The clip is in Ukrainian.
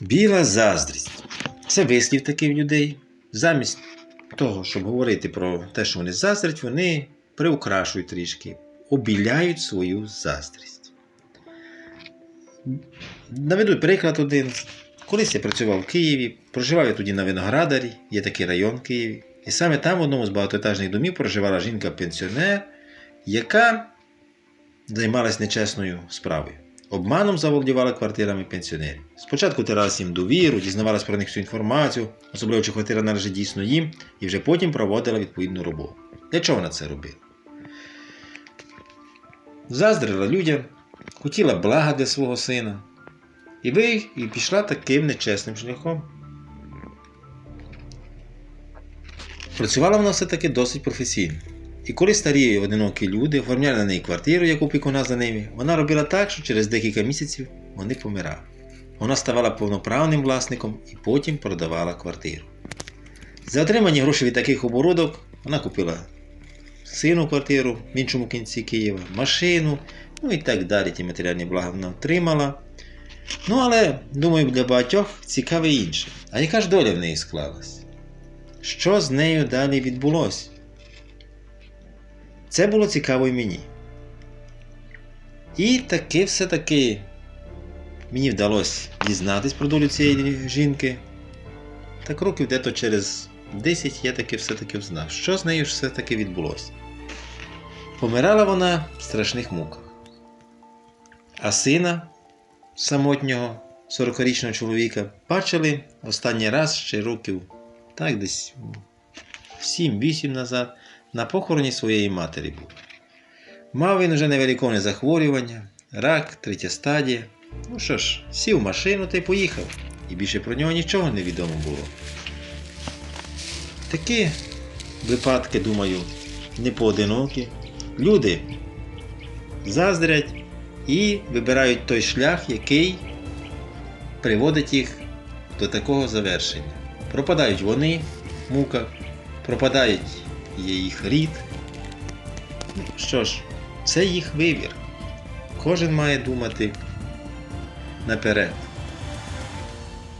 Біла заздрість. Це вислів такий в людей. Замість того, щоб говорити про те, що вони заздрять, вони приукрашують трішки, обіляють свою заздрість. Наведу приклад один. Колись я працював в Києві, проживав я тоді на Виноградарі, є такий район в Києві. І саме там в одному з багатоетажних домів проживала жінка-пенсіонер, яка займалась нечесною справою. Обманом заволодівала квартирами пенсіонерів. Спочатку тиралась їм довіру, дізнавалась про них всю інформацію, особливо чи квартира належить дійсно їм, і вже потім проводила відповідну роботу. Для чого вона це робила? Заздрила людям, хотіла блага для свого сина. І ви і пішла таким нечесним шляхом. Працювала вона все-таки досить професійно. І коли старі одинокі люди оформляли на неї квартиру, як опікуна за ними, вона робила так, що через декілька місяців вони помирали. Вона ставала повноправним власником і потім продавала квартиру. За отримані гроші від таких оборудок вона купила сину квартиру в іншому кінці Києва, машину, ну і так далі. Ті матеріальні блага вона отримала. Ну, але, думаю, для багатьох цікаве інше. А яка ж доля в неї склалась? Що з нею далі відбулося? Це було цікаво і мені. І таки все-таки мені вдалося дізнатись про долю цієї жінки. Так років дето через 10 я таки все-таки взнав, що з нею все-таки відбулося. Помирала вона в страшних муках. А сина самотнього 40-річного чоловіка бачили останній раз ще років, так, десь 7-8 назад на похороні своєї матері був. Мав він уже невеликовне захворювання, рак, третя стадія. Ну що ж, сів в машину та й поїхав, і більше про нього нічого не відомо було. Такі випадки, думаю, не поодинокі. Люди заздрять і вибирають той шлях, який приводить їх до такого завершення. Пропадають вони в муках, пропадають є їх рід. Ну, Що ж, це їх вибір. Кожен має думати наперед.